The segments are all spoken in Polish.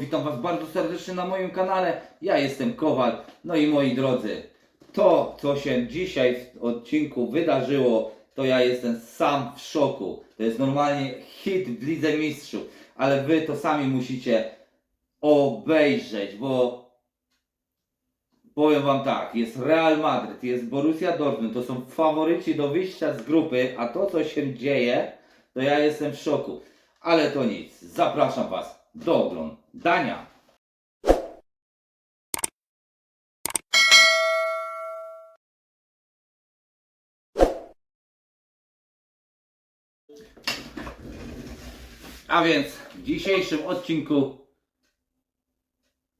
Witam Was bardzo serdecznie na moim kanale. Ja jestem Kowal. No i moi drodzy, to co się dzisiaj w odcinku wydarzyło, to ja jestem sam w szoku. To jest normalnie hit w Lidze Mistrzów, ale Wy to sami musicie obejrzeć, bo powiem Wam tak, jest Real Madryt, jest Borussia Dortmund, to są faworyci do wyjścia z grupy, a to co się dzieje, to ja jestem w szoku. Ale to nic, zapraszam Was do oglądania. A więc w dzisiejszym odcinku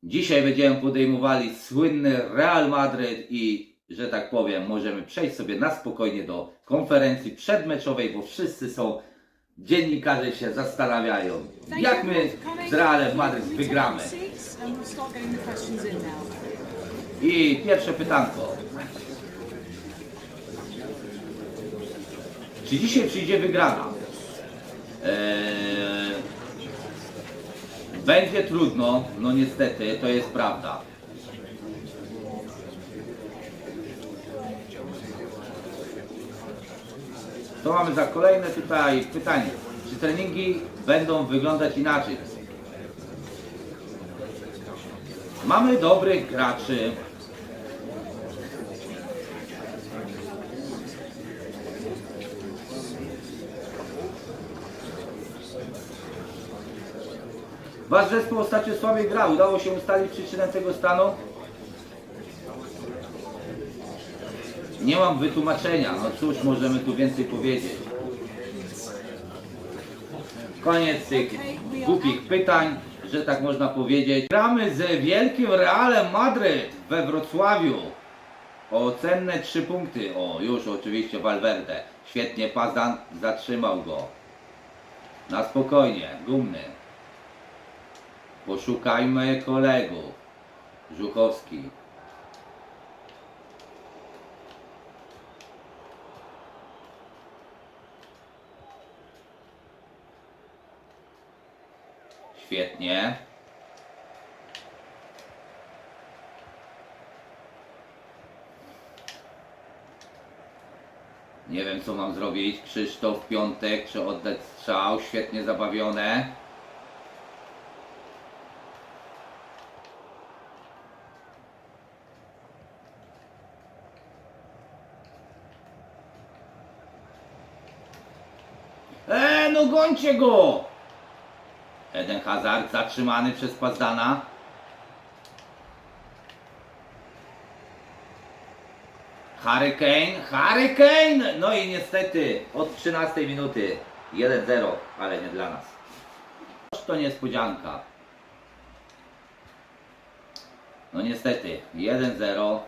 dzisiaj będziemy podejmowali słynny Real Madryt i że tak powiem, możemy przejść sobie na spokojnie do konferencji przedmeczowej, bo wszyscy są dziennikarze się zastanawiają, jak my z Realem Madryt wygramy. I pierwsze pytanko. Czy dzisiaj przyjdzie wygrana? Eee, będzie trudno, no niestety, to jest prawda. To mamy za kolejne tutaj pytanie. Czy treningi będą wyglądać inaczej? Mamy dobrych graczy. Wasz zespół ostatnio słabiej grał. Udało się ustalić przyczynę tego stanu? Nie mam wytłumaczenia. No cóż, możemy tu więcej powiedzieć. Koniec tych głupich pytań, że tak można powiedzieć. Gramy ze wielkim Realem Madryt we Wrocławiu. O cenne trzy punkty. O, już oczywiście Valverde. Świetnie Pazdan zatrzymał go. Na spokojnie, gumny. Poszukajmy kolegów. Żuchowski. Świetnie. Nie wiem co mam zrobić. Krzysztof Piątek, czy oddać strzał. Świetnie zabawione. E, no gońcie go! Eden Hazard zatrzymany przez Pazdana. Harry Kane, Harry Kane! No i niestety od 13 minuty 1-0, ale nie dla nas. To niespodzianka. No niestety 1-0.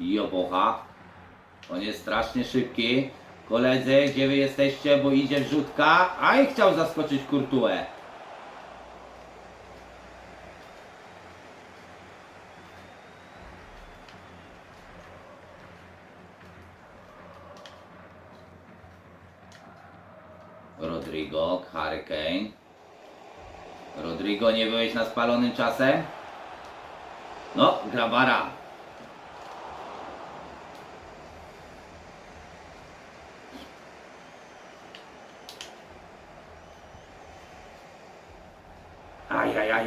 Jobocha. On jest strasznie szybki. Koledzy, gdzie wy jesteście, bo idzie wrzutka, a i chciał zaskoczyć Kurtuę. Rodrigo, Hurricane. Rodrigo, nie byłeś na spalonym czasem? No, Grabara.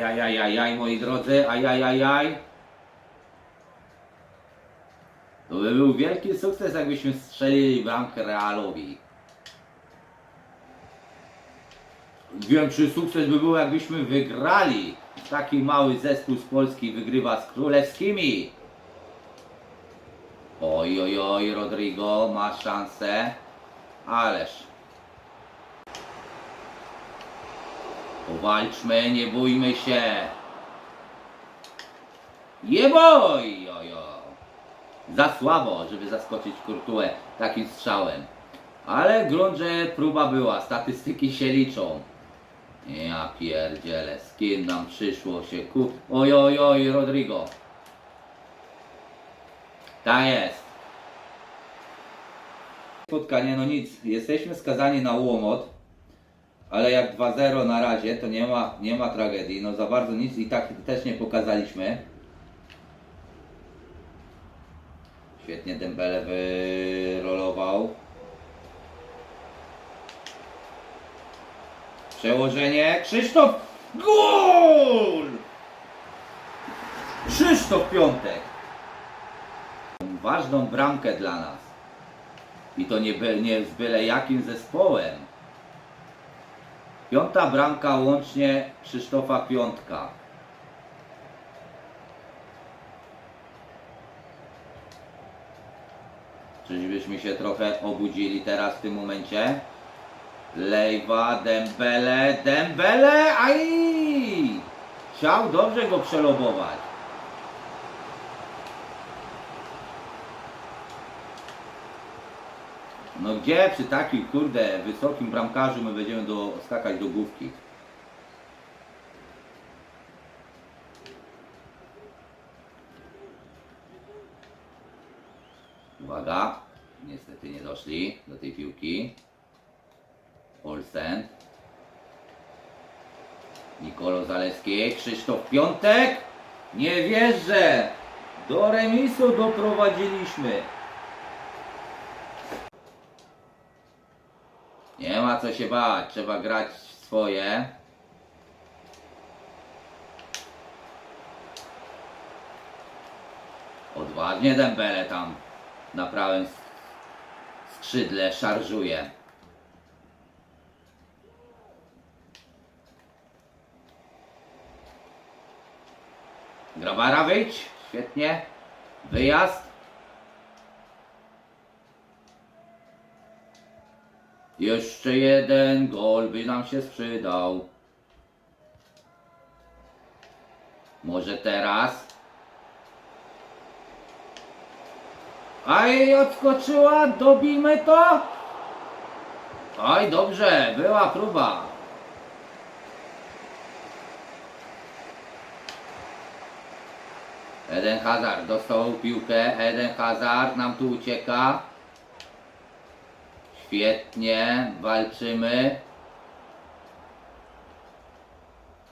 Ajajajajajajaj, moi drodzy, ajajajaj. To by był wielki sukces, jakbyśmy strzelili bramkę Realowi. Większy sukces by był, jakbyśmy wygrali. Taki mały zespół z Polski wygrywa z królewskimi. Oj, oj, oj, Rodrigo ma szansę. Ależ Powalczmy, nie bójmy się. Jeboj! Jojo. Za słabo, żeby zaskoczyć Kurtuę takim strzałem. Ale grunt, próba była, statystyki się liczą. Ja pierdzielę, z kim nam przyszło się ku... Oj, oj, oj, Rodrigo. Ta jest. Spotkanie, no nic, jesteśmy skazani na łomot. Ale jak 2-0 na razie, to nie ma, nie ma tragedii. No za bardzo nic i tak też nie pokazaliśmy. Świetnie Dembele wyrolował. Przełożenie. Krzysztof! Gol! Krzysztof Piątek. Ważną bramkę dla nas. I to nie, nie z byle jakim zespołem. Piąta bramka łącznie Krzysztofa Piątka. Czyżbyśmy się trochę obudzili teraz w tym momencie? Lejwa, Dembele, Dembele, aj! Chciał dobrze go przelobować. No gdzie przy takim kurde wysokim bramkarzu my będziemy do, skakać do główki? Uwaga, niestety nie doszli do tej piłki. Olsen. Nikolo Zaleski, Krzysztof Piątek. Nie wierzę! Do remisu doprowadziliśmy. Ma co się bać, trzeba grać swoje. Odważnie Dembele tam na prawym skrzydle szarżuje. Grabara wyjdź, świetnie. Wyjazd. Jeszcze jeden gol by nam się sprzydał. Może teraz? Aj, odskoczyła, dobijmy to! Oj, dobrze, była próba. Eden Hazard dostał piłkę, Eden Hazard nam tu ucieka. Świetnie, walczymy.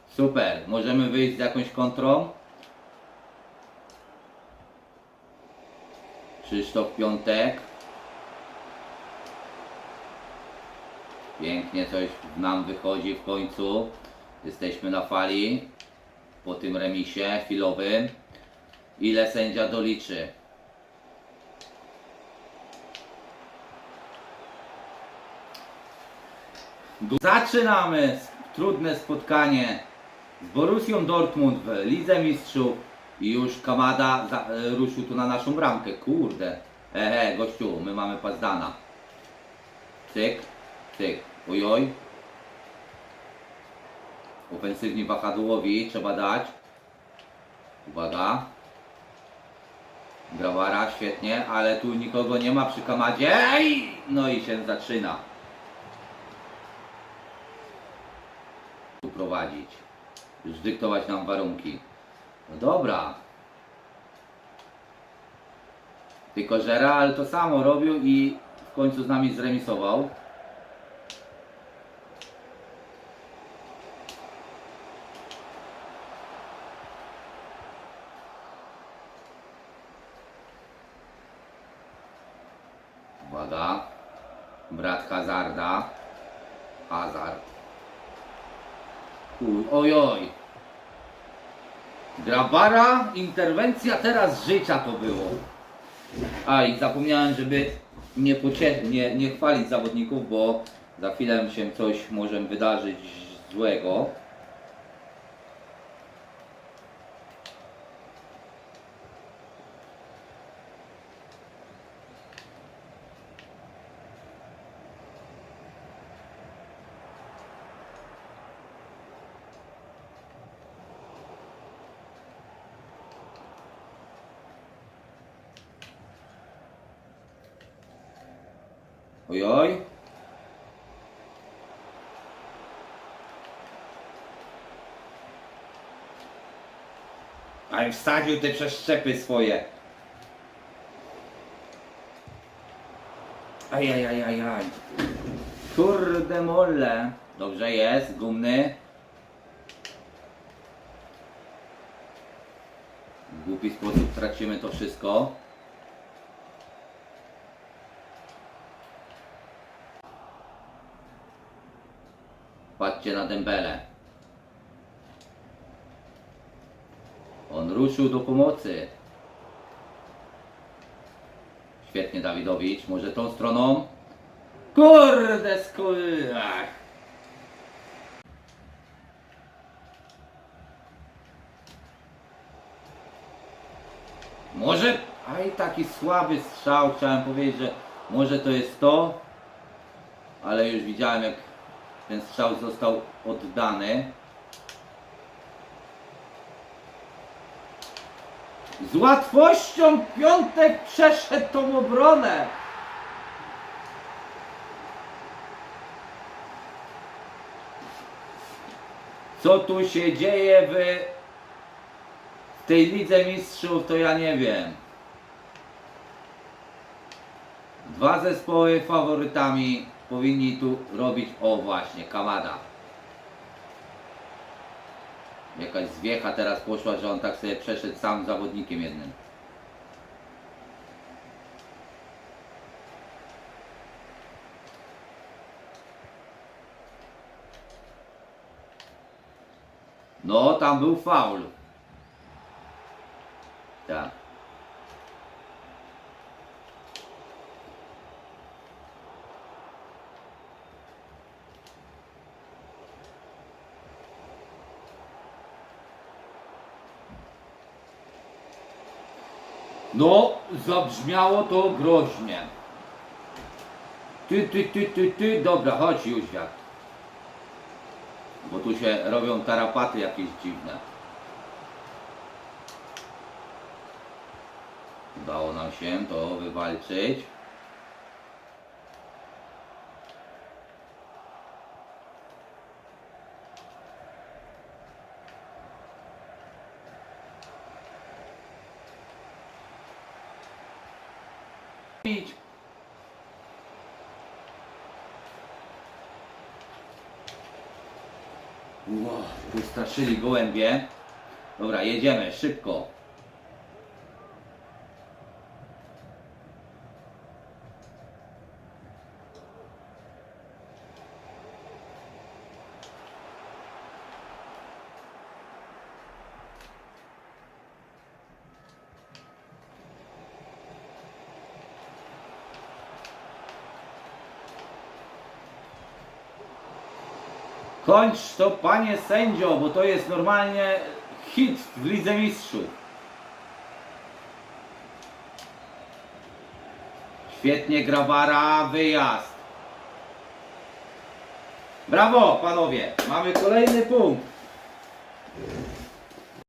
Super, możemy wyjść z jakąś kontrą. Krzysztof Piątek. Pięknie coś nam wychodzi w końcu. Jesteśmy na fali po tym remisie chwilowym. Ile sędzia doliczy? Zaczynamy trudne spotkanie z Borussią Dortmund w Lidze Mistrzów i już Kamada za, e, ruszył tu na naszą bramkę. Kurde. Ehe, gościu, my mamy Pazdana. Cyk, cyk. Ojoj. Ofensywni wahadłowi trzeba dać. Uwaga. Grawara, świetnie, ale tu nikogo nie ma przy Kamadzie. Ej! No i się zaczyna. Prowadzić. Już dyktować nam warunki. No dobra. Tylko, że Real to samo robił i w końcu z nami zremisował. Uwaga. Brat Hazarda. Hazard. Uj, ojoj. Grabara, interwencja teraz życia to było. A i zapomniałem, żeby nie, pocie- nie, nie chwalić zawodników, bo za chwilę się coś może wydarzyć złego. Ojoj. A im wsadził te przeszczepy swoje. Ajajajajaj. Kurde mole. Dobrze jest, gumny. W głupi sposób tracimy to wszystko. Patrzcie na Dembele. On ruszył do pomocy. Świetnie Dawidowicz. Może tą stroną? Kurde skur... Ach. Może... Aj, taki słaby strzał. Chciałem powiedzieć, że może to jest to. Ale już widziałem jak ten strzał został oddany. Z łatwością Piątek przeszedł tą obronę. Co tu się dzieje w, tej Lidze Mistrzów, to ja nie wiem. Dwa zespoły faworytami powinni tu robić, o właśnie, Kamada. Jakaś zwiecha teraz poszła, że on tak sobie przeszedł sam zawodnikiem jednym. No, tam był faul. Tak. No, zabrzmiało to groźnie. Ty, ty, ty, ty, ty, dobra, chodź Jóźwiak. Bo tu się robią tarapaty jakieś dziwne. Udało nam się to wywalczyć. Ło, wystraszyli gołębie. Dobra, jedziemy, szybko. Kończ to, panie sędzio, bo to jest normalnie hit w Lidze Mistrzów. Świetnie Grabara, wyjazd. Brawo, panowie, mamy kolejny punkt.